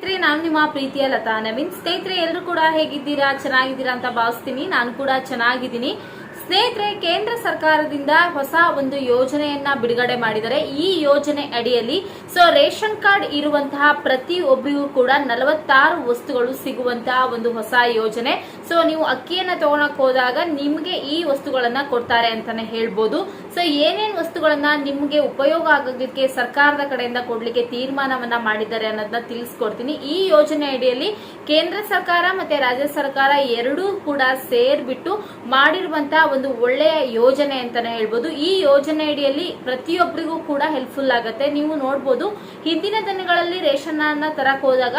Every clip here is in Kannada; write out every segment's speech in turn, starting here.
ಸ್ನೇಹಿತರೆ, ನಾನು ನಿಮ್ಮ ಪ್ರೀತಿಯ ಲತಾ ನವೀನ್. ಸ್ನೇಹಿತರೆ, ಎಲ್ಲರೂ ಕೂಡ ಹೇಗಿದ್ದೀರಾ? ಚೆನ್ನಾಗಿದ್ದೀರಾ ಅಂತ ಭಾವಿಸ್ತೀನಿ. ನಾನು ಕೂಡ ಚೆನ್ನಾಗಿದ್ದೀನಿ. ಸ್ನೇಹಿತರೆ, ಕೇಂದ್ರ ಸರ್ಕಾರದಿಂದ ಹೊಸ ಒಂದು ಯೋಜನೆಯನ್ನ ಬಿಡುಗಡೆ ಮಾಡಿದರೆ ಈ ಯೋಜನೆ ಅಡಿಯಲ್ಲಿ ಸೊ, ರೇಷನ್ ಕಾರ್ಡ್ ಇರುವಂತಹ ಪ್ರತಿ ಒಬ್ಬರಿಗೂ ಕೂಡ ನಲವತ್ತಾರು ವಸ್ತುಗಳು ಸಿಗುವಂತಹ ಒಂದು ಹೊಸ ಯೋಜನೆ. ಸೊ ನೀವು ಅಕ್ಕಿಯನ್ನ ತಗೊಳಕ್ ಹೋದಾಗ ನಿಮ್ಗೆ ಈ ವಸ್ತುಗಳನ್ನ ಕೊಡ್ತಾರೆ ಅಂತಾನೆ ಹೇಳ್ಬೋದು. ಸೊ ಏನೇನ್ ವಸ್ತುಗಳನ್ನ ನಿಮ್ಗೆ ಉಪಯೋಗ ಆಗೋದಕ್ಕೆ ಸರ್ಕಾರದ ಕಡೆಯಿಂದ ಕೊಡ್ಲಿಕ್ಕೆ ತೀರ್ಮಾನವನ್ನ ಮಾಡಿದ್ದಾರೆ ಅನ್ನೋದನ್ನ ತಿಳಿಸ್ಕೊಡ್ತೀನಿ. ಈ ಯೋಜನೆ ಅಡಿಯಲ್ಲಿ ಕೇಂದ್ರ ಸರ್ಕಾರ ಮತ್ತೆ ರಾಜ್ಯ ಸರ್ಕಾರ ಎರಡೂ ಕೂಡ ಸೇರ್ಬಿಟ್ಟು ಮಾಡಿರುವಂತಹ ಒಂದು ಒಳ್ಳೆಯ ಯೋಜನೆ ಅಂತಾನೆ ಹೇಳ್ಬೋದು. ಈ ಯೋಜನೆ ಅಡಿಯಲ್ಲಿ ಪ್ರತಿಯೊಬ್ಬರಿಗೂ ಕೂಡ ಹೆಲ್ಪ್ಫುಲ್ ಆಗುತ್ತೆ. ನೀವು ನೋಡ್ಬೋದು, ಹಿಂದಿನ ದಿನಗಳಲ್ಲಿ ರೇಷನ್ ಅನ್ನ ತರಕ್ ಹೋದಾಗ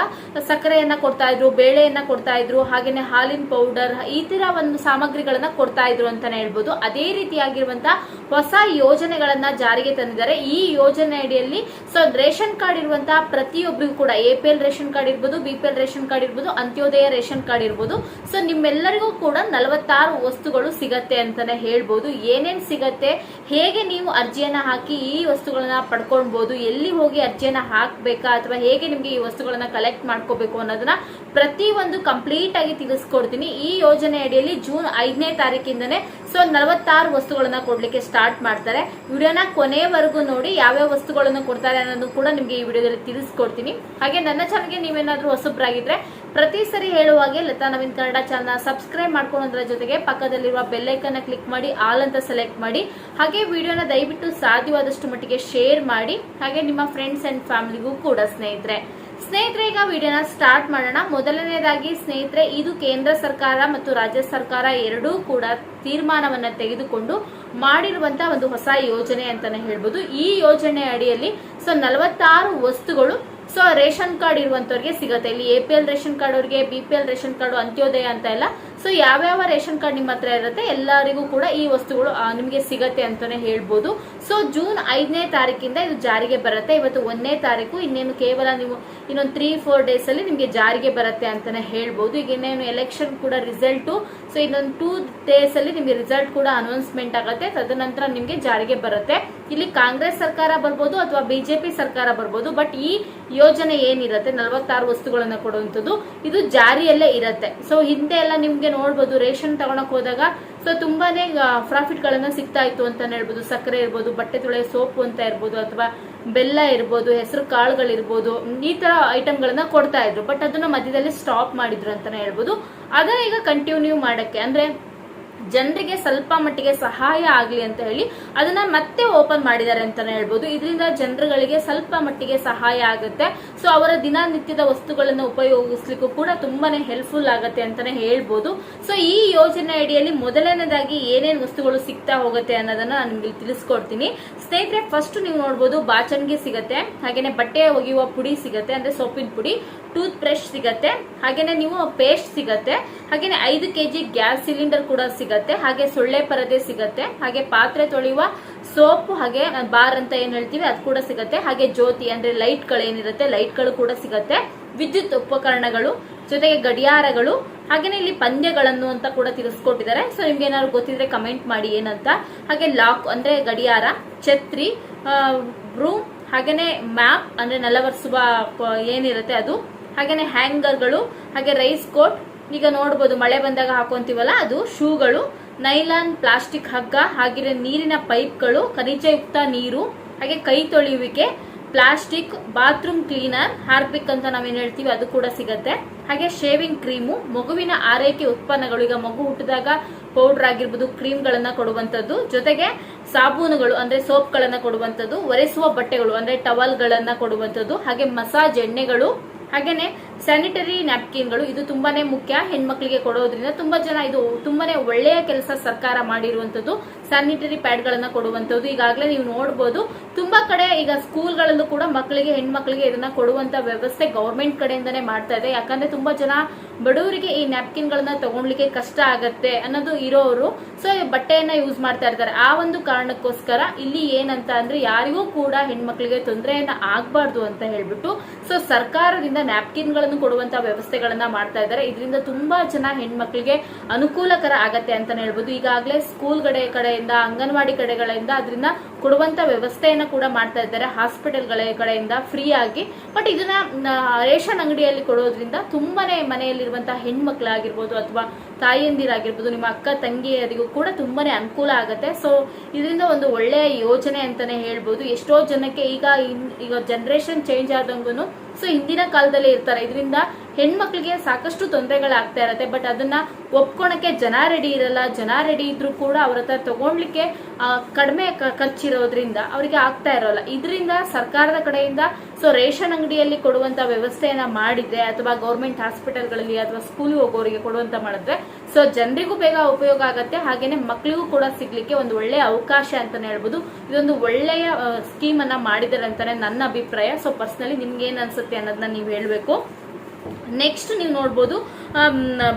ಸಕ್ಕರೆಯನ್ನ ಕೊಡ್ತಾ ಇದ್ರು, ಬೇಳೆಯನ್ನ ಕೊಡ್ತಾ ಇದ್ರು, ಹಾಗೇನೆ ಹಾಲಿನ ಪೌಡರ್ ಈ ತರ ಒಂದು ಸಾಮಗ್ರಿಗಳನ್ನ ಕೊಡ್ತಾ ಇದ್ರು ಅಂತಾನೆ ಹೇಳ್ಬೋದು. ಅದೇ ರೀತಿಯಾಗಿರುವಂತಹ ಹೊಸ ಯೋಜನೆಗಳನ್ನ ಜಾರಿಗೆ ತಂದಿದ್ದಾರೆ. ಈ ಯೋಜನೆ ಅಡಿಯಲ್ಲಿ ಸೊ, ರೇಷನ್ ಕಾರ್ಡ್ ಇರುವಂತಹ ಪ್ರತಿಯೊಬ್ಬರಿಗೂ ಕೂಡ A P L ration card ಇರ್ಬೋದು B P L ration card ಇರ್ಬೋದು, ಅಂತ್ಯೋದಯ ರೇಷನ್ ಕಾರ್ಡ್ ಇರ್ಬೋದು, ಸೊ, ನಿಮ್ಮೆಲ್ಲರಿಗೂ ಕೂಡ ನಲವತ್ತಾರು ವಸ್ತುಗಳು ಸಿಗತ್ತೆ ಅಂತಾನೆ ಹೇಳ್ಬೋದು. ಏನೇನ್ ಸಿಗತ್ತೆ, ಹೇಗೆ ನೀವು ಅರ್ಜಿಯನ್ನ ಹಾಕಿ ಈ ವಸ್ತುಗಳನ್ನ ಪಡ್ಕೊಳ್ಬಹುದು ಎಲ್ಲಿ ಹೋಗಿ ಅರ್ಜಿಯನ್ನ ಹಾಕ್ಬೇಕಾ, ಅಥವಾ ಹೇಗೆ ನಿಮ್ಗೆ ಈ ವಸ್ತುಗಳನ್ನ ಕಲೆಕ್ಟ್ ಮಾಡ್ಕೋಬೇಕು ಅನ್ನೋದನ್ನ ಪ್ರತಿ ಒಂದು ಕಂಪ್ಲೀಟ್ ಆಗಿ ತಿಳಿಸ್ಕೊಡ್ತೀನಿ. ಈ ಯೋಜನೆ ಅಡಿಯಲ್ಲಿ ಜೂನ್ ಐದನೇ ತಾರೀಕಿಂದನೇ ಸೊ ನಲವತ್ತಾರು ವಸ್ತುಗಳನ್ನ ಕೊಡ್ಲಿಕ್ಕೆ ಸ್ಟಾರ್ಟ್ ಮಾಡ್ತಾರೆ. ವಿಡಿಯೋನ ಕೊನೆವರೆಗೂ ನೋಡಿ ಯಾವ್ಯಾವ ವಸ್ತುಗಳನ್ನು ಕೊಡ್ತಾರೆ ಅನ್ನೋದು ಕೂಡ ನಿಮ್ಗೆ ಈ ವಿಡಿಯೋದಲ್ಲಿ ತಿಳಿಸ್ಕೊಡ್ತೀನಿ. ಹಾಗೆ ನನ್ನ ಚಾನಲ್ಗೆ ನೀವೇನಾದ್ರೂ ಹೊಸಬ್ರಾಗಿದ್ರೆ ಪ್ರತಿ ಸರಿ ಹೇಳುವಾಗೆ ಲತಾ ನವೀನ್ ಕನ್ನಡ ಚಾನಲ್ ಸಬ್ಸ್ಕ್ರೈಬ್ ಮಾಡ್ಕೊಳ್ಳೋದ್ರ ಜೊತೆಗೆ ಪಕ್ಕದಲ್ಲಿರುವ ಬೆಲ್ಲೈಕನ್ನ ಕ್ಲಿಕ್ ಮಾಡಿ ಆಲ್ ಅಂತ ಸೆಲೆಕ್ಟ್ ಮಾಡಿ. ಹಾಗೆ ವಿಡಿಯೋನ ದಯವಿಟ್ಟು ಸಾಧ್ಯವಾದಷ್ಟು ಮಟ್ಟಿಗೆ ಶೇರ್ ಮಾಡಿ. ಹಾಗೆ ನಿಮ್ಮ ಫ್ರೆಂಡ್ಸ್ ಅಂಡ್ ಫ್ಯಾಮಿಲಿಗೂ ಕೂಡ ಸ್ನೇಹಿತರೆ. ಸ್ನೇಹಿತರೆ, ಈಗ ವಿಡಿಯೋನ ಸ್ಟಾರ್ಟ್ ಮಾಡೋಣ. ಮೊದಲನೇದಾಗಿ ಸ್ನೇಹಿತರೆ, ಇದು ಕೇಂದ್ರ ಸರ್ಕಾರ ಮತ್ತು ರಾಜ್ಯ ಸರ್ಕಾರ ಎರಡೂ ಕೂಡ ತೀರ್ಮಾನವನ್ನ ತೆಗೆದುಕೊಂಡು ಮಾಡಿರುವಂತ ಒಂದು ಹೊಸ ಯೋಜನೆ ಅಂತಾನೆ ಹೇಳ್ಬೋದು. ಈ ಯೋಜನೆ ಅಡಿಯಲ್ಲಿ ಸೊ ನಲವತ್ತಾರು ವಸ್ತುಗಳು, ಸೊ ರೇಷನ್ ಕಾರ್ಡ್ ಇರುವಂತವ್ರಿಗೆ ಸಿಗುತ್ತೆ. ಇಲ್ಲಿ ಎ ರೇಷನ್ ಕಾರ್ಡ್ ಅವ್ರಿಗೆ ಬಿ ರೇಷನ್ ಕಾರ್ಡ್ ಅಂತ್ಯೋದಯ ಅಂತ ಎಲ್ಲ ಸೊ ಯಾವ್ಯಾವ ರೇಷನ್ ಕಾರ್ಡ್ ನಿಮ್ಮ ಹತ್ರ ಇರುತ್ತೆ, ಎಲ್ಲರಿಗೂ ಕೂಡ ಈ ವಸ್ತುಗಳು ನಿಮಗೆ ಸಿಗತ್ತೆ ಅಂತಾನೆ ಹೇಳ್ಬೋದು. ಸೊ ಜೂನ್ ಐದನೇ ತಾರೀಕಿಂದ ಇದು ಜಾರಿಗೆ ಬರುತ್ತೆ. ಇವತ್ತು ಒಂದನೇ ತಾರೀಕು, ಇನ್ನೇನು ಕೇವಲ ನೀವು ಇನ್ನೊಂದು ತ್ರೀ ಫೋರ್ ಡೇಸ್ ಅಲ್ಲಿ ನಿಮಗೆ ಜಾರಿಗೆ ಬರುತ್ತೆ ಅಂತಾನೆ ಹೇಳ್ಬೋದು. ಈಗ ಇನ್ನೇನು ಎಲೆಕ್ಷನ್ ಕೂಡ ರಿಸಲ್ಟು ಸೊ ಇನ್ನೊಂದು ಟೂ ಡೇಸ್ ಅಲ್ಲಿ ನಿಮಗೆ ರಿಸಲ್ಟ್ ಕೂಡ ಅನೌನ್ಸ್ಮೆಂಟ್ ಆಗುತ್ತೆ. ತದನಂತರ ನಿಮಗೆ ಜಾರಿಗೆ ಬರುತ್ತೆ. ಇಲ್ಲಿ ಕಾಂಗ್ರೆಸ್ ಸರ್ಕಾರ ಬರ್ಬೋದು ಅಥವಾ ಬಿಜೆಪಿ ಸರ್ಕಾರ ಬರ್ಬೋದು, ಬಟ್ ಈ ಯೋಜನೆ ಏನಿರುತ್ತೆ, ನಲವತ್ತಾರು ವಸ್ತುಗಳನ್ನ ಕೊಡುವಂಥದ್ದು, ಇದು ಜಾರಿಯಲ್ಲೇ ಇರುತ್ತೆ. ಸೊ ಹಿಂದೆ ಎಲ್ಲ ನಿಮ್ಗೆ ನೋಡ್ಬೋದು, ರೇಷನ್ ತಗೊಳಕ್ ಹೋದಾಗ ಸೊ ತುಂಬಾನೇ ಪ್ರಾಫಿಟ್ ಗಳನ್ನ ಸಿಗ್ತಾ ಇತ್ತು ಅಂತ ಹೇಳ್ಬೋದು. ಸಕ್ಕರೆ ಇರ್ಬೋದು, ಬಟ್ಟೆ ತೊಳೆ, ಸೋಪು ಅಂತ ಇರ್ಬೋದು, ಅಥವಾ ಬೆಲ್ಲ ಇರ್ಬೋದು, ಹೆಸರು ಕಾಳುಗಳಿರ್ಬೋದು, ಈ ತರ ಐಟಮ್ಗಳನ್ನ ಕೊಡ್ತಾ ಇದ್ರು. ಬಟ್ ಅದನ್ನ ಮಧ್ಯದಲ್ಲಿ ಸ್ಟಾಪ್ ಮಾಡಿದ್ರು ಅಂತಾನೆ ಹೇಳ್ಬೋದು. ಅದನ್ನ ಈಗ ಕಂಟಿನ್ಯೂ ಮಾಡಕ್ಕೆ, ಅಂದ್ರೆ ಜನರಿಗೆ ಸ್ವಲ್ಪ ಮಟ್ಟಿಗೆ ಸಹಾಯ ಆಗ್ಲಿ ಅಂತ ಹೇಳಿ ಅದನ್ನ ಮತ್ತೆ ಓಪನ್ ಮಾಡಿದ್ದಾರೆ ಅಂತಾನೆ ಹೇಳ್ಬೋದು. ಇದರಿಂದ ಜನರುಗಳಿಗೆ ಸ್ವಲ್ಪ ಮಟ್ಟಿಗೆ ಸಹಾಯ ಆಗುತ್ತೆ. ಸೊ ಅವರ ದಿನನಿತ್ಯದ ವಸ್ತುಗಳನ್ನು ಉಪಯೋಗಿಸ್ಲಿಕ್ಕೂ ಕೂಡ ತುಂಬಾನೇ ಹೆಲ್ಪ್ಫುಲ್ ಆಗುತ್ತೆ ಅಂತಾನೆ ಹೇಳ್ಬೋದು. ಸೊ ಈ ಯೋಜನೆ ಅಡಿಯಲ್ಲಿ ಮೊದಲನೇದಾಗಿ ಏನೇನು ವಸ್ತುಗಳು ಸಿಗ್ತಾ ಹೋಗುತ್ತೆ ಅನ್ನೋದನ್ನ ನಾನು ನಿಮ್ಗೆ ತಿಳಿಸ್ಕೊಡ್ತೀನಿ. ಸ್ನೇಹಿತರೆ ಫಸ್ಟ್ ನೀವು ನೋಡ್ಬೋದು ಬಾಚಣಿಗೆ ಸಿಗತ್ತೆ, ಹಾಗೇನೆ ಬಟ್ಟೆ ಒಗೆಯುವ ಪುಡಿ ಸಿಗತ್ತೆ, ಅಂದ್ರೆ ಸೊಪ್ಪಿನ ಪುಡಿ ಟೂತ್ ಬ್ರಷ್ ಸಿಗತ್ತೆ, ಹಾಗೇನೆ ನೀವು ಪೇಸ್ಟ್ ಸಿಗತ್ತೆ, ಹಾಗೇನೆ ಐದು ಕೆಜಿ ಗ್ಯಾಸ್ ಸಿಲಿಂಡರ್ ಕೂಡ ಸಿಗತ್ತೆ. ಹಾಗೆ ಸೊಳ್ಳೆ ಪರದೆ ಸಿಗತ್ತೆ, ಹಾಗೆ ಪಾತ್ರೆ ತೊಳೆಯುವ ಸೋಪ್, ಹಾಗೆ ಬಾರ್ ಅಂತ ಏನ್ ಹೇಳ್ತೀವಿ, ಅದು ಕೂಡ ಸಿಗತ್ತೆ. ಹಾಗೆ ಜ್ಯೋತಿ ಅಂದ್ರೆ ಲೈಟ್ಗಳು ಏನಿರುತ್ತೆ ಲೈಟ್ಗಳು ಕೂಡ ಸಿಗತ್ತೆ. ವಿದ್ಯುತ್ ಉಪಕರಣಗಳು, ಜೊತೆಗೆ ಗಡಿಯಾರಗಳು, ಹಾಗೇನೆ ಇಲ್ಲಿ ಪಂದ್ಯಗಳನ್ನು ಅಂತ ಕೂಡ ತಿಳಿಸ್ಕೊಟ್ಟಿದ್ದಾರೆ ಸೊ ನಿಮ್ಗೆ ಏನಾದ್ರು ಗೊತ್ತಿದ್ರೆ ಕಮೆಂಟ್ ಮಾಡಿ ಏನಂತ. ಹಾಗೆ ಲಾಕ್ ಅಂದ್ರೆ ಗಡಿಯಾರ, ಛತ್ರಿ ರೂಮ್ ಹಾಗೇನೆ ಮ್ಯಾಪ್ ಅಂದ್ರೆ ನಲವರ್ಸುವ ಏನಿರುತ್ತೆ ಅದು. ಹಾಗೇನೆ ಹ್ಯಾಂಗರ್ಗಳು ಹಾಗೆ ರೈಸ್ ಕೋಟ್ ಈಗ ನೋಡ್ಬೋದು, ಮಳೆ ಬಂದಾಗ ಹಾಕೊಂತೀವಲ್ಲ, ಅದು ಶೂಗಳು ನೈಲಾನ್ ಪ್ಲಾಸ್ಟಿಕ್ ಹಗ್ಗ ಹಾಗೆ ನೀರಿನ ಪೈಪ್ಗಳು, ಖನಿಜಯುಕ್ತ ನೀರು, ಹಾಗೆ ಕೈ ತೊಳೆಯುವಿಕೆ ಪ್ಲಾಸ್ಟಿಕ್ ಬಾತ್ರೂಮ್ ಕ್ಲೀನರ್ ಹಾರ್ಪಿಕ್ ಅಂತ ನಾವೇನ್ ಹೇಳ್ತೀವಿ, ಅದು ಕೂಡ ಸಿಗತ್ತೆ. ಹಾಗೆ ಶೇವಿಂಗ್ ಕ್ರೀಮು ಮಗುವಿನ ಆರೈಕೆ ಉತ್ಪನ್ನಗಳು, ಈಗ ಮಗು ಹುಟ್ಟಿದಾಗ ಪೌಡರ್ ಆಗಿರ್ಬೋದು ಕ್ರೀಮ್ ಕೊಡುವಂಥದ್ದು. ಜೊತೆಗೆ ಸಾಬೂನುಗಳು, ಅಂದ್ರೆ ಸೋಪ್ ಕೊಡುವಂಥದ್ದು. ಒರೆಸುವ ಬಟ್ಟೆಗಳು, ಅಂದ್ರೆ ಟವಲ್ ಕೊಡುವಂಥದ್ದು. ಹಾಗೆ ಮಸಾಜ್ ಎಣ್ಣೆಗಳು, ಹಾಗೇನೆ ಸ್ಯಾನಿಟರಿ ನ್ಯಾಪ್ಕಿನ್ಗಳು ಇದು ತುಂಬಾನೇ ಮುಖ್ಯ. ಹೆಣ್ಮಕ್ಳಿಗೆ ಕೊಡೋದ್ರಿಂದ ತುಂಬಾ ಜನ ಇದು ತುಂಬಾನೇ ಒಳ್ಳೆಯ ಕೆಲಸ ಸರ್ಕಾರ ಮಾಡಿರುವಂತದ್ದು ಸ್ಯಾನಿಟರಿ ಪ್ಯಾಡ್ ಗಳನ್ನ ಕೊಡುವಂತದ್ದು ಈಗಾಗಲೇ ನೀವು ನೋಡಬಹುದು ತುಂಬಾ ಕಡೆ ಈಗ ಸ್ಕೂಲ್ಗಳಲ್ಲೂ ಕೂಡ ಮಕ್ಕಳಿಗೆ, ಹೆಣ್ಮಕ್ಳಿಗೆ ಇದನ್ನ ಕೊಡುವಂತ ವ್ಯವಸ್ಥೆ ಗೌರ್ಮೆಂಟ್ ಕಡೆಯಿಂದಾನೇ ಮಾಡ್ತಾ ಇದೆ. ಯಾಕಂದ್ರೆ ತುಂಬಾ ಜನ ಬಡವರಿಗೆ ಈ ನ್ಯಾಪ್ಕಿನ್ ಗಳನ್ನ ತಗೊಳ್ಲಿಕ್ಕೆ ಕಷ್ಟ ಆಗತ್ತೆ ಅನ್ನೋದು ಇರೋರು. ಸೊ ಬಟ್ಟೆಯನ್ನ ಯೂಸ್ ಮಾಡ್ತಾ ಇರ್ತಾರೆ. ಆ ಒಂದು ಕಾರಣಕ್ಕೋಸ್ಕರ ಇಲ್ಲಿ ಏನಂತ ಅಂದ್ರೆ ಯಾರಿಗೂ ಕೂಡ ಹೆಣ್ಮಕ್ಳಿಗೆ ತೊಂದರೆಯನ್ನ ಆಗ್ಬಾರ್ದು ಅಂತ ಹೇಳ್ಬಿಟ್ಟು ಸೊ ಸರ್ಕಾರದಿಂದ ನ್ಯಾಪ್ಕಿನ್ ಗಳನ್ನು ಕೊಡುವಂತ ವ್ಯವಸ್ಥೆಗಳನ್ನ ಮಾಡ್ತಾ ಇದ್ದಾರೆ. ಇದರಿಂದ ತುಂಬಾ ಜನ ಹೆಣ್ಮಕ್ಳಿಗೆ ಅನುಕೂಲಕರ ಆಗತ್ತೆ ಅಂತಾನೆ ಹೇಳ್ಬೋದು. ಈಗಾಗಲೇ ಸ್ಕೂಲ್ ಕಡೆ ಕಡೆಯಿಂದ, ಅಂಗನವಾಡಿ ಕಡೆಗಳಿಂದ ಅದರಿಂದ ಕೊಡುವಂತ ವ್ಯವಸ್ಥೆಯನ್ನ ಕೂಡ ಮಾಡ್ತಾ ಇದ್ದಾರೆ. ಹಾಸ್ಪಿಟಲ್ಗಳ ಕಡೆಯಿಂದ ಫ್ರೀ ಆಗಿ. ಬಟ್ ಇದನ್ನ ರೇಷನ್ ಅಂಗಡಿಯಲ್ಲಿ ಕೊಡೋದ್ರಿಂದ ತುಂಬಾನೇ ಮನೆಯಲ್ಲಿರುವಂತಹ ಹೆಣ್ಮಕ್ಳಾಗಿರ್ಬೋದು ಅಥವಾ ತಾಯಿಯಂದಿರಾಗಿರ್ಬೋದು ನಿಮ್ಮ ಅಕ್ಕ ತಂಗಿಯರಿಗೂ ಕೂಡ ತುಂಬಾನೇ ಅನುಕೂಲ ಆಗುತ್ತೆ. ಸೊ ಇದರಿಂದ ಒಂದು ಒಳ್ಳೆಯ ಯೋಜನೆ ಅಂತಾನೆ ಹೇಳ್ಬೋದು. ಎಷ್ಟೋ ಜನಕ್ಕೆ ಈಗ ಈಗ ಜನರೇಷನ್ ಚೇಂಜ್ ಆದಂಗೂ ಸೊ ಹಿಂದಿನ ಕಾಲದಲ್ಲಿ ಇರ್ತಾರೆ. ಇದರಿಂದ ಹೆಣ್ಮಕ್ಳಿಗೆ ಸಾಕಷ್ಟು ತೊಂದರೆಗಳಾಗ್ತಾ ಇರತ್ತೆ ಬಟ್ ಅದನ್ನ ಒಪ್ಕೊಳಕ್ಕೆ ಜನ ರೆಡಿ ಇರಲ್ಲ, ಜನ ರೆಡಿ ಇದ್ರೂ ಕೂಡ ಅವ್ರ ಹತ್ರ ತಗೊಂಡ್ಲಿಕ್ಕೆ ಕಡಿಮೆ ಖರ್ಚಿರೋದ್ರಿಂದ ಅವರಿಗೆ ಆಗ್ತಾ ಇರೋಲ್ಲ. ಇದರಿಂದ ಸರ್ಕಾರದ ಕಡೆಯಿಂದ ಸೊ ರೇಷನ್ ಅಂಗಡಿಯಲ್ಲಿ ಕೊಡುವಂತ ವ್ಯವಸ್ಥೆಯನ್ನ ಮಾಡಿದ್ರೆ, ಅಥವಾ ಗೌರ್ಮೆಂಟ್ ಹಾಸ್ಪಿಟಲ್ಗಳಲ್ಲಿ ಅಥವಾ ಸ್ಕೂಲ್ ಹೋಗೋರಿಗೆ ಕೊಡುವಂತ ಮಾಡಿದ್ರೆ ಸೊ ಜನರಿಗೂ ಬೇಗ ಉಪಯೋಗ ಆಗತ್ತೆ, ಹಾಗೇನೆ ಮಕ್ಕಳಿಗೂ ಕೂಡ ಸಿಗ್ಲಿಕ್ಕೆ ಒಂದು ಒಳ್ಳೆಯ ಅವಕಾಶ ಅಂತಾನೆ ಹೇಳ್ಬೋದು. ಇದೊಂದು ಒಳ್ಳೆಯ ಸ್ಕೀಮ್ ಅನ್ನ ಮಾಡಿದ್ದಾರೆ ಅಂತಾನೆ ನನ್ನ ಅಭಿಪ್ರಾಯ. ಸೊ ಪರ್ಸನಲಿ ನಿಮ್ಗೆ ಏನ್ ಅನ್ಸುತ್ತೆ ಅನ್ನೋದನ್ನ ನೀವು ಹೇಳ್ಬೇಕು. ನೆಕ್ಸ್ಟ್ ನೀವು ನೋಡ್ಬೋದು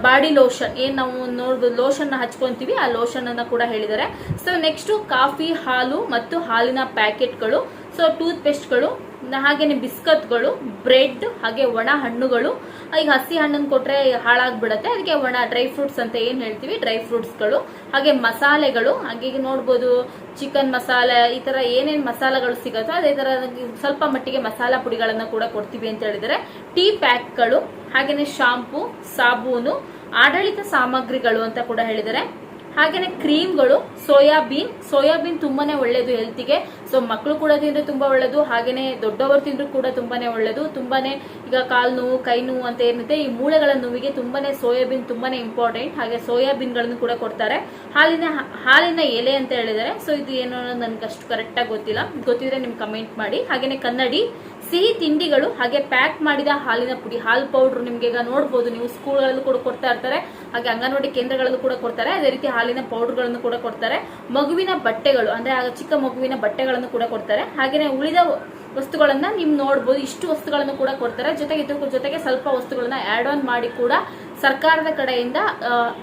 ಬಾಡಿ ಲೋಷನ್ ಏನು ನಾವು ನೋಡ್ಬೋದು ಲೋಷನ್ ಹಚ್ಕೊಂತೀವಿ, ಆ ಲೋಷನ್ ಅನ್ನ ಕೂಡ ಹೇಳಿದ್ದಾರೆ. ಸೊ ನೆಕ್ಸ್ಟ್ ಕಾಫಿ, ಹಾಲು ಮತ್ತು ಹಾಲಿನ ಪ್ಯಾಕೆಟ್ಗಳು. ಸೊ ಟೂತ್ ಪೇಸ್ಟ್ಗಳು ಹಾಗೇನೆ ಬಿಸ್ಕತ್ಗಳು, ಬ್ರೆಡ್, ಹಾಗೆ ಒಣ ಹಣ್ಣುಗಳು. ಈಗ ಹಸಿ ಹಣ್ಣನ್ನು ಕೊಟ್ರೆ ಹಾಳಾಗ್ಬಿಡತ್ತೆ, ಅದಕ್ಕೆ ಒಣ ಡ್ರೈ ಫ್ರೂಟ್ಸ್ ಅಂತ ಏನ್ ಹೇಳ್ತೀವಿ? ಡ್ರೈ ಫ್ರೂಟ್ಸ್ಗಳು. ಹಾಗೆ ಮಸಾಲೆಗಳು. ಹಾಗೆ ನೋಡ್ಬೋದು, ಚಿಕನ್ ಮಸಾಲೆ, ಈ ತರ ಏನೇನ್ ಮಸಾಲೆಗಳು ಸಿಗುತ್ತೋ, ಅದೇ ತರ ಸ್ವಲ್ಪ ಮಟ್ಟಿಗೆ ಮಸಾಲಾ ಪುಡಿಗಳನ್ನ ಕೂಡ ಕೊಡ್ತೀವಿ ಅಂತ ಹೇಳಿದರೆ ಟೀ ಪ್ಯಾಕ್ಗಳು. ಹಾಗೇನೆ ಶಾಂಪೂ, ಸಾಬೂನು, ಆಡಳಿತ ಸಾಮಗ್ರಿಗಳು ಅಂತ ಕೂಡ ಹೇಳಿದರೆ ಹಾಗೇನೆ ಕ್ರೀಮ್ಗಳು ಸೋಯಾಬೀನ್ ಸೋಯಾಬೀನ್ ತುಂಬಾನೇ ಒಳ್ಳೇದು ಹೆಲ್ತಿಗೆ. ಸೊ ಮಕ್ಕಳು ಕೂಡ ತಿಂದ್ರೆ ತುಂಬಾ ಒಳ್ಳೇದು, ಹಾಗೇನೆ ದೊಡ್ಡವರು ತಿಂದ್ರು ಕೂಡ ತುಂಬಾನೇ ಒಳ್ಳೇದು. ತುಂಬಾನೇ ಈಗ ಕಾಲ್ ನೋವು, ಕೈ ನೋವು ಅಂತ ಏನಿದೆ, ಈ ಮೂಳೆಗಳ ನೋವಿಗೆ ತುಂಬಾನೇ ಸೋಯಾಬೀನ್ ತುಂಬಾನೇ ಇಂಪಾರ್ಟೆಂಟ್ ಹಾಗೆ ಸೋಯಾಬೀನ್ಗಳನ್ನು ಕೂಡ ಕೊಡ್ತಾರೆ. ಹಾಲಿನ ಹಾಲಿನ ಎಲೆ ಅಂತ ಹೇಳಿದರೆ ಸೊ ಇದು ಏನು ನನ್ಗೆ ಅಷ್ಟು ಕರೆಕ್ಟ್ ಆಗಿ ಗೊತ್ತಿಲ್ಲ. ಗೊತ್ತಿದ್ರೆ ನಿಮ್ಗೆ ಕಮೆಂಟ್ ಮಾಡಿ. ಹಾಗೇನೆ ಕನ್ನಡಿ ಸಿಹಿ ತಿಂಡಿಗಳು ಹಾಗೆ ಪ್ಯಾಕ್ ಮಾಡಿದ ಹಾಲಿನ ಪುಡಿ, ಹಾಲು ಪೌಡರ್ ನಿಮ್ಗೆ ಈಗ ನೋಡ್ಬೋದು, ನೀವು ಸ್ಕೂಲ್ಗಳಲ್ಲೂ ಕೂಡ ಕೊಡ್ತಾ ಇರ್ತಾರೆ, ಹಾಗೆ ಅಂಗನವಾಡಿ ಕೇಂದ್ರಗಳಲ್ಲೂ ಕೂಡ ಕೊಡ್ತಾರೆ, ಅದೇ ರೀತಿ ಹಾಲಿನ ಪೌಡರ್ಗಳನ್ನು ಕೂಡ ಕೊಡ್ತಾರೆ. ಮಗುವಿನ ಬಟ್ಟೆಗಳು, ಅಂದ್ರೆ ಚಿಕ್ಕ ಮಗುವಿನ ಬಟ್ಟೆಗಳನ್ನು ಕೂಡ ಕೊಡ್ತಾರೆ. ಹಾಗೇನೆ ಉಳಿದ ವಸ್ತುಗಳನ್ನ ನೀವು ನೋಡ್ಬೋದು. ಇಷ್ಟು ವಸ್ತುಗಳನ್ನು ಕೂಡ ಕೊಡ್ತಾರೆ. ಜೊತೆಗೆ ಇದ್ರ ಜೊತೆಗೆ ಸ್ವಲ್ಪ ವಸ್ತುಗಳನ್ನ ಆಡ್ ಆನ್ ಮಾಡಿ ಕೂಡ ಸರ್ಕಾರದ ಕಡೆಯಿಂದ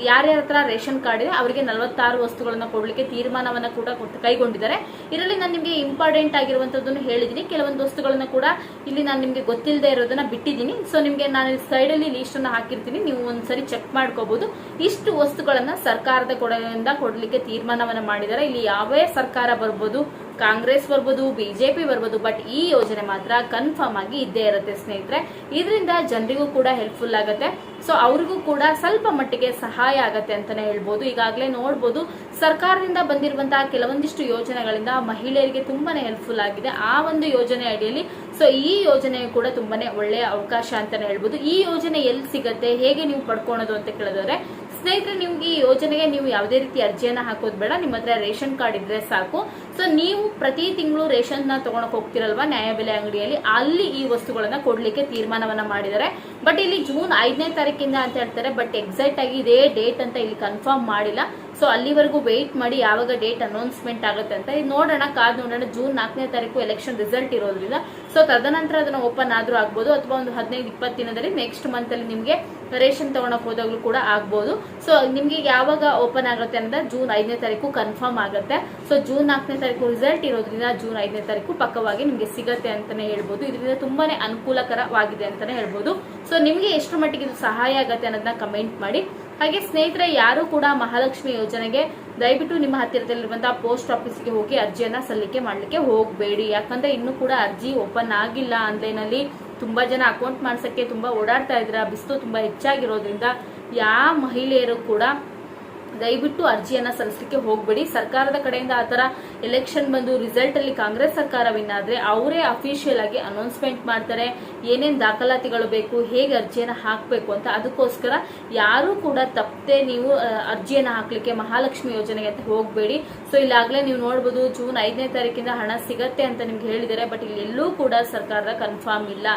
ಯಾರ್ಯಾರ ಹತ್ರ ರೇಷನ್ ಕಾರ್ಡ್ ಇದೆ, ಅವರಿಗೆ ನಲವತ್ತಾರು ವಸ್ತುಗಳನ್ನ ಕೊಡ್ಲಿಕ್ಕೆ ತೀರ್ಮಾನವನ್ನ ಕೂಡ ಕೈಗೊಂಡಿದ್ದಾರೆ. ಇದರಲ್ಲಿ ನಾನು ನಿಮಗೆ ಇಂಪಾರ್ಟೆಂಟ್ ಆಗಿರುವಂತದ್ದನ್ನು ಹೇಳಿದ್ದೀನಿ ಕೆಲವೊಂದು ವಸ್ತುಗಳನ್ನ ಕೂಡ ಇಲ್ಲಿ ನಾನು ನಿಮಗೆ ಗೊತ್ತಿಲ್ಲದೆ ಇರೋದನ್ನ ಬಿಟ್ಟಿದ್ದೀನಿ ಸೊ ನಿಮಗೆ ನಾನು ಸೈಡ್ ಅಲ್ಲಿ ಲಿಸ್ಟ್ ಅನ್ನ ಹಾಕಿರ್ತೀನಿ. ನೀವು ಒಂದ್ಸರಿ ಚೆಕ್ ಮಾಡ್ಕೋಬಹುದು ಇಷ್ಟು ವಸ್ತುಗಳನ್ನ ಸರ್ಕಾರದ ಕಡೆಯಿಂದ ಕೊಡ್ಲಿಕ್ಕೆ ತೀರ್ಮಾನವನ್ನ ಮಾಡಿದ್ದಾರೆ. ಇಲ್ಲಿ ಯಾವೇ ಸರ್ಕಾರ ಬರ್ಬೋದು ಕಾಂಗ್ರೆಸ್ ಬರ್ಬೋದು ಬಿಜೆಪಿ ಬರ್ಬೋದು ಬಟ್ ಈ ಯೋಜನೆ ಮಾತ್ರ ಕನ್ಫರ್ಮ್ ಆಗಿ ಇದ್ದೇ ಇರುತ್ತೆ ಸ್ನೇಹಿತರೆ. ಇದರಿಂದ ಜನರಿಗೂ ಕೂಡ ಹೆಲ್ಪ್ಫುಲ್ ಆಗುತ್ತೆ. ಸೊ ಅವ್ರಿಗೂ ಕೂಡ ಸ್ವಲ್ಪ ಮಟ್ಟಿಗೆ ಸಹಾಯ ಆಗತ್ತೆ ಅಂತಾನೆ ಹೇಳ್ಬೋದು. ಈಗಾಗಲೇ ನೋಡ್ಬೋದು, ಸರ್ಕಾರದಿಂದ ಬಂದಿರುವಂತಹ ಕೆಲವೊಂದಿಷ್ಟು ಯೋಜನೆಗಳಿಂದ ಮಹಿಳೆಯರಿಗೆ ತುಂಬಾನೇ ಹೆಲ್ಪ್ಫುಲ್ ಆಗಿದೆ. ಆ ಒಂದು ಯೋಜನೆ ಅಡಿಯಲ್ಲಿ ಸೊ ಈ ಯೋಜನೆ ಕೂಡ ತುಂಬಾನೇ ಒಳ್ಳೆಯ ಅವಕಾಶ ಅಂತಾನೆ ಹೇಳ್ಬೋದು. ಈ ಯೋಜನೆ ಎಲ್ಲಿ ಸಿಗತ್ತೆ, ಹೇಗೆ ನೀವು ಪಡ್ಕೊಳೋದು ಅಂತ ಕೇಳಿದ್ರೆ ಸ್ನೇಹಿತರೆ, ನಿಮ್ಗೆ ಈ ಯೋಜನೆಗೆ ನೀವು ಯಾವುದೇ ರೀತಿ ಅರ್ಜಿಯನ್ನ ಹಾಕೋದು ಬೇಡ. ನಿಮ್ಮ ಹತ್ರ ರೇಷನ್ ಕಾರ್ಡ್ ಇದ್ರೆ ಸಾಕು. ಸೊ ನೀವು ಪ್ರತಿ ತಿಂಗಳು ರೇಷನ್ನ ತಗೊಳಕ್ ಹೋಗ್ತಿರಲ್ವಾ? ನ್ಯಾಯಬೆಲೆ ಅಂಗಡಿಯಲ್ಲಿ ಅಲ್ಲಿ ಈ ವಸ್ತುಗಳನ್ನ ಕೊಡ್ಲಿಕ್ಕೆ ತೀರ್ಮಾನವನ್ನ ಮಾಡಿದ್ದಾರೆ. ಬಟ್ ಇಲ್ಲಿ ಜೂನ್ ಐದನೇ ತಾರೀಕಿಂದ ಅಂತ ಹೇಳ್ತಾರೆ. ಬಟ್ ಎಕ್ಸಾಕ್ಟ್ ಆಗಿ ಇದೇ ಡೇಟ್ ಅಂತ ಇಲ್ಲಿ ಕನ್ಫರ್ಮ್ ಮಾಡಿಲ್ಲ. ಸೊ ಅಲ್ಲಿವರೆಗೂ ವೆಯ್ಟ್ ಮಾಡಿ ಯಾವಾಗ ಡೇಟ್ ಅನೌನ್ಸ್ಮೆಂಟ್ ಆಗುತ್ತೆ ಅಂತ ಇದು ನೋಡೋಣ. ಕಾದ್ ನೋಡೋಣ. ಜೂನ್ ನಾಲ್ಕನೇ ತಾರೀಕು ಎಲೆಕ್ಷನ್ ರಿಸಲ್ಟ್ ಇರೋದ್ರಿಂದ. ಸೊ ತದನಂತರ ಅದನ್ನ ಓಪನ್ ಆದರೂ ಆಗ್ಬೋದು, ಅಥವಾ ಒಂದು ಹದಿನೈದು, ಇಪ್ಪತ್ತು ದಿನದಲ್ಲಿ ನೆಕ್ಸ್ಟ್ ಮಂತ್ ಅಲ್ಲಿ ನಿಮ್ಗೆ ರೇಷನ್ ತೊಗೊಳಕ್ಕೆ ಹೋದಾಗಲೂ ಕೂಡ ಆಗ್ಬೋದು. ಸೊ ನಿಮಗೆ ಯಾವಾಗ ಓಪನ್ ಆಗುತ್ತೆ ಅಂದ್ರೆ ಜೂನ್ ಐದನೇ ತಾರೀಕು ಕನ್ಫರ್ಮ್ ಆಗುತ್ತೆ. ಸೊ ಜೂನ್ ನಾಲ್ಕನೇ ತಾರೀಕು ರಿಸಲ್ಟ್ ಇರೋದ್ರಿಂದ ಜೂನ್ ಐದನೇ ತಾರೀಕು ಪಕ್ಕವಾಗಿ ನಿಮಗೆ ಸಿಗತ್ತೆ ಅಂತಾನೆ ಹೇಳ್ಬೋದು. ಇದರಿಂದ ತುಂಬಾನೇ ಅನುಕೂಲಕರವಾಗಿದೆ ಅಂತಾನೆ ಹೇಳ್ಬೋದು. ಸೊ ನಿಮಗೆ ಎಷ್ಟು ಮಟ್ಟಿಗೆ ಇದು ಸಹಾಯ ಆಗುತ್ತೆ ಅನ್ನೋದನ್ನ ಕಮೆಂಟ್ ಮಾಡಿ. ಹಾಗೆ ಸ್ನೇಹಿತರೆ, ಯಾರು ಕೂಡ ಮಹಾಲಕ್ಷ್ಮಿ ಯೋಜನೆಗೆ ದಯವಿಟ್ಟು ನಿಮ್ಮ ಹತ್ತಿರದಲ್ಲಿರುವಂತಹ ಪೋಸ್ಟ್ ಆಫೀಸ್ಗೆ ಹೋಗಿ ಅರ್ಜಿಯನ್ನ ಸಲ್ಲಿಕೆ ಮಾಡ್ಲಿಕ್ಕೆ ಹೋಗಬೇಡಿ. ಯಾಕಂದ್ರೆ ಇನ್ನು ಕೂಡ ಅರ್ಜಿ ಓಪನ್ ಆಗಿಲ್ಲ. ಆನ್ಲೈನ್ ಅಲ್ಲಿ ತುಂಬಾ ಜನ ಅಕೌಂಟ್ ಮಾಡ್ಸಕ್ಕೆ ತುಂಬಾ ಓಡಾಡ್ತಾ ಇದ್ರ ಬಿಸಿಲು ತುಂಬಾ ಹೆಚ್ಚಾಗಿರೋದ್ರಿಂದ ಯಾವ ಮಹಿಳೆಯರು ಕೂಡ ದಯವಿಟ್ಟು ಅರ್ಜಿಯನ್ನ ಸಲ್ಲಿಸಲಿಕ್ಕೆ ಹೋಗ್ಬೇಡಿ. ಸರ್ಕಾರದ ಕಡೆಯಿಂದ ಆ ತರ ಎಲೆಕ್ಷನ್ ಬಂದು ರಿಸಲ್ಟ್ ಅಲ್ಲಿ ಕಾಂಗ್ರೆಸ್ ಸರ್ಕಾರ ವಿನ್ ಆದ್ರೆ ಅವರೇ ಅಫಿಷಿಯಲ್ ಆಗಿ ಅನೌನ್ಸ್ಮೆಂಟ್ ಮಾಡ್ತಾರೆ. ಏನೇನ್ ದಾಖಲಾತಿಗಳು ಬೇಕು, ಹೇಗೆ ಅರ್ಜಿಯನ್ನ ಹಾಕ್ಬೇಕು ಅಂತ ಅದಕ್ಕೋಸ್ಕರ ಯಾರು ಕೂಡ ತಪ್ಪದೆ ನೀವು ಅರ್ಜಿಯನ್ನ ಹಾಕ್ಲಿಕ್ಕೆ ಮಹಾಲಕ್ಷ್ಮಿ ಯೋಜನೆಗೆ ಅಂತ ಹೋಗ್ಬೇಡಿ. ಸೊ ಇಲ್ಲಾಗಲೇ ನೀವು ನೋಡಬಹುದು ಜೂನ್ ಐದನೇ ತಾರೀಕಿಂದ ಹಣ ಸಿಗತ್ತೆ ಅಂತ ನಿಮ್ಗೆ ಹೇಳಿದರೆ ಬಟ್ ಇಲ್ಲಿ ಎಲ್ಲೂ ಕೂಡ ಸರ್ಕಾರದ ಕನ್ಫರ್ಮ್ ಇಲ್ಲ.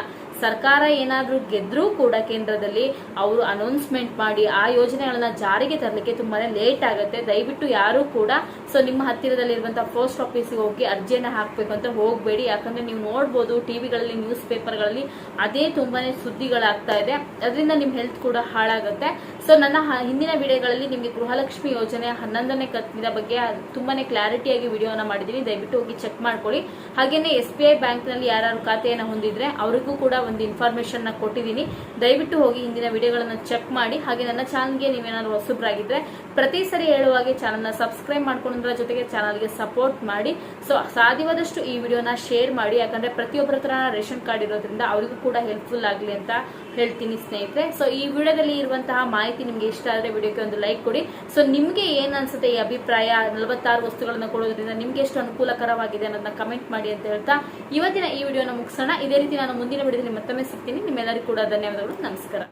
ಸರ್ಕಾರ ಏನಾದರೂ ಗೆದ್ರೂ ಕೂಡ ಕೇಂದ್ರದಲ್ಲಿ ಅವರು ಅನೌನ್ಸ್ಮೆಂಟ್ ಮಾಡಿ ಆ ಯೋಜನೆಗಳನ್ನ ಜಾರಿಗೆ ತರಲಿಕ್ಕೆ ತುಂಬಾನೇ ಲೇಟ್ ಆಗುತ್ತೆ. ದಯವಿಟ್ಟು ಯಾರು ಕೂಡ ಸೊ ನಿಮ್ಮ ಹತ್ತಿರದಲ್ಲಿರುವಂತಹ ಪೋಸ್ಟ್ ಆಫೀಸಿಗೆ ಹೋಗಿ ಅರ್ಜಿಯನ್ನು ಹಾಕಬೇಕು ಅಂತ ಹೋಗಬೇಡಿ. ಯಾಕಂದ್ರೆ ನೀವು ನೋಡ್ಬೋದು ಟಿವಿಗಳಲ್ಲಿ ನ್ಯೂಸ್ ಪೇಪರ್ಗಳಲ್ಲಿ ಅದೇ ತುಂಬಾನೇ ಸುದ್ದಿಗಳಾಗ್ತಾ ಇದೆ. ಅದರಿಂದ ನಿಮ್ಮ ಹೆಲ್ತ್ ಕೂಡ ಹಾಳಾಗುತ್ತೆ. ಸೊ ನನ್ನ ಹಿಂದಿನ ವಿಡಿಯೋಗಳಲ್ಲಿ ನಿಮಗೆ ಗೃಹಲಕ್ಷ್ಮಿ ಯೋಜನೆ ಹನ್ನೊಂದನೇ ಕತ್ತಿನ ಬಗ್ಗೆ ತುಂಬಾನೇ ಕ್ಲಾರಿಟಿಯಾಗಿ ವಿಡಿಯೋನ ಮಾಡಿದ್ದೀನಿ ದಯವಿಟ್ಟು ಹೋಗಿ ಚೆಕ್ ಮಾಡ್ಕೊಳ್ಳಿ. ಹಾಗೇನೆ ಎಸ್ ಬಿ ಐ ಬ್ಯಾಂಕ್ನಲ್ಲಿ ಯಾರು ಖಾತೆಯನ್ನು ಹೊಂದಿದ್ರೆ ಅವರಿಗೂ ಕೂಡ ಒಂದು ಇನ್ಫಾರ್ಮೇಶನ್ನ ಕೊಟ್ಟಿದ್ದೀನಿ. ದಯವಿಟ್ಟು ಹೋಗಿ ಹಿಂದಿನ ವಿಡಿಯೋಗಳನ್ನ ಚೆಕ್ ಮಾಡಿ. ಹಾಗೆ ನನ್ನ ಚಾನಲ್ಗೆ ನೀವೇನಾದ್ರು ಹೊಸಬ್ರಾಗಿದ್ರೆ ಪ್ರತಿ ಸರಿ ಹೇಳುವಾಗೆ ಚಾನಲ್ನ ಸಬ್ಸ್ಕ್ರೈಬ್ ಮಾಡ್ಕೊಂಡ್ರ ಜೊತೆಗೆ ಚಾನಲ್ಗೆ ಸಪೋರ್ಟ್ ಮಾಡಿ. ಸೊ ಸಾಧ್ಯವಾದಷ್ಟು ಈ ವಿಡಿಯೋನ ಶೇರ್ ಮಾಡಿ. ಯಾಕಂದ್ರೆ ಪ್ರತಿಯೊಬ್ಬರ ಹತ್ರ ರೇಷನ್ ಕಾರ್ಡ್ ಇರೋದ್ರಿಂದ ಅವರಿಗೂ ಕೂಡ ಹೆಲ್ಪ್ಫುಲ್ ಆಗಲಿ ಅಂತ ಹೇಳ್ತೀನಿ ಸ್ನೇಹಿತರೆ. ಸೊ ಈ ವಿಡಿಯೋದಲ್ಲಿ ಇರುವಂತಹ ಮಾಹಿತಿ ನಿಮ್ಗೆ ಇಷ್ಟ ಆದ್ರೆ ವಿಡಿಯೋಕ್ಕೆ ಒಂದು ಲೈಕ್ ಕೊಡಿ. ಸೊ ನಿಮ್ಗೆ ಏನ್ ಅನ್ಸುತ್ತೆ ಈ ಅಭಿಪ್ರಾಯ? ನಲವತ್ತಾರು ವಸ್ತುಗಳನ್ನ ಕೊಡೋದ್ರಿಂದ ನಿಮ್ಗೆ ಎಷ್ಟು ಅನುಕೂಲಕರವಾಗಿದೆ ಅನ್ನೋದನ್ನ ಕಮೆಂಟ್ ಮಾಡಿ ಅಂತ ಹೇಳ್ತಾ ಇವತ್ತಿನ ಈ ವಿಡಿಯೋನ ಮುಗಿಸೋಣ. ಇದೇ ರೀತಿ ನಾನು ಮುಂದಿನ ವಿಡಿಯೋದಲ್ಲಿ ಮತ್ತೊಮ್ಮೆ ಸಿಗ್ತೀನಿ. ನಿಮ್ಮೆಲ್ಲರಿಗೂ ಕೂಡ ಧನ್ಯವಾದಗಳು. ನಮಸ್ಕಾರ.